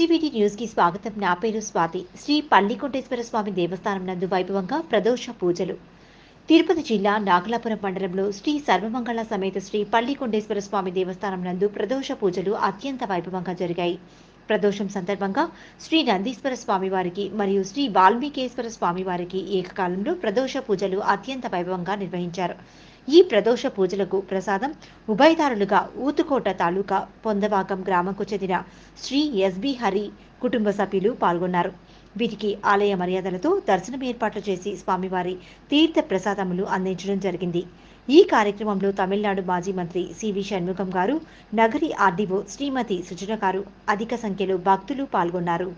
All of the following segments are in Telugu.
ఎస్టీవీటీ న్యూస్కి స్వాగతం. నా పేరు స్వాతి. శ్రీ పల్లికొండేశ్వర స్వామి దేవస్థానం నందు వైభవంగా ప్రదోష పూజలు. తిరుపతి జిల్లా నాగలాపురం మండలంలో శ్రీ సర్వమంగళ సమేత శ్రీ పల్లికొండేశ్వర స్వామి దేవస్థానం నందు ప్రదోష పూజలు అత్యంత వైభవంగా జరిగాయి. ప్రదోషం సందర్భంగా శ్రీ నందీశ్వర స్వామి వారికి మరియు శ్రీ వాల్మీకేశ్వర స్వామి వారికి ఏకకాలంలో ప్రదోష పూజలు అత్యంత వైభవంగా నిర్వహించారు. ఈ ప్రదోష పూజలకు ప్రసాదం ఉభయదారులుగా ఊతుకోట తాలూకా పొందవాకం గ్రామంకు చెందిన శ్రీ ఎస్బి హరి కుటుంబ సభ్యులు పాల్గొన్నారు. వీరికి ఆలయ మర్యాదలతో దర్శనం ఏర్పాట్లు చేసి స్వామివారి తీర్థ ప్రసాదములు అందించడం జరిగింది. ఈ కార్యక్రమంలో తమిళనాడు మాజీ మంత్రి సివి షణ్ముఖం గారు నగరి ఆర్డీఓ శ్రీమతి సుజన గారు అధిక సంఖ్యలో భక్తులు పాల్గొన్నారు.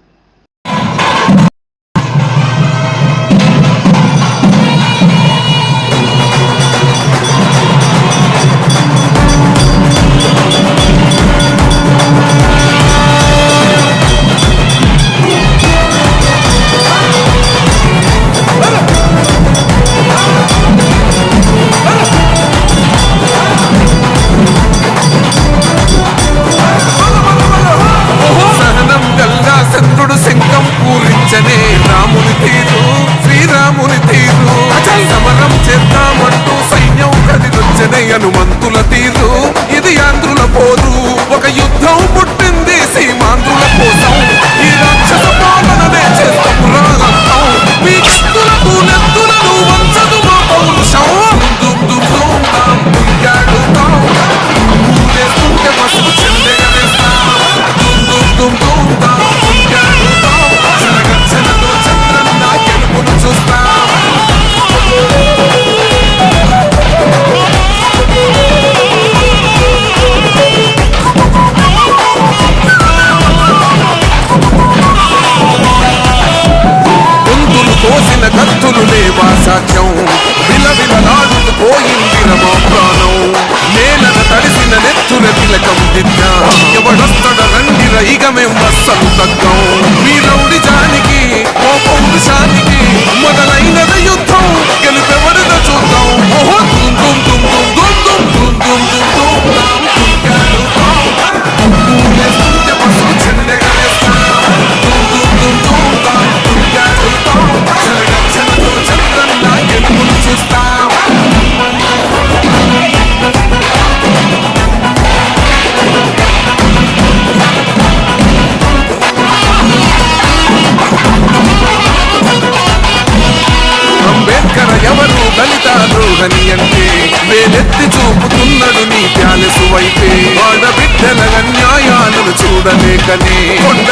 లేవా సాధ్యం విలవిలలాడుతూ పోయింది రమా ప్రాణం. నేలన తడిసిన నెత్తుల తిలకం దిద్దా ఎవడొస్తడ రండి రైగ మేం వస్తలు తగ్గం. మీ రౌడి జానికి కోపం పౌరుషానికి మొదల ద్రోహని అంటే వేలెత్తి చూపుతున్నాడు నీ ప్యాలెసు వైపే. ఆడబిడ్డల అన్యాయాలను చూడలేకనే కొండ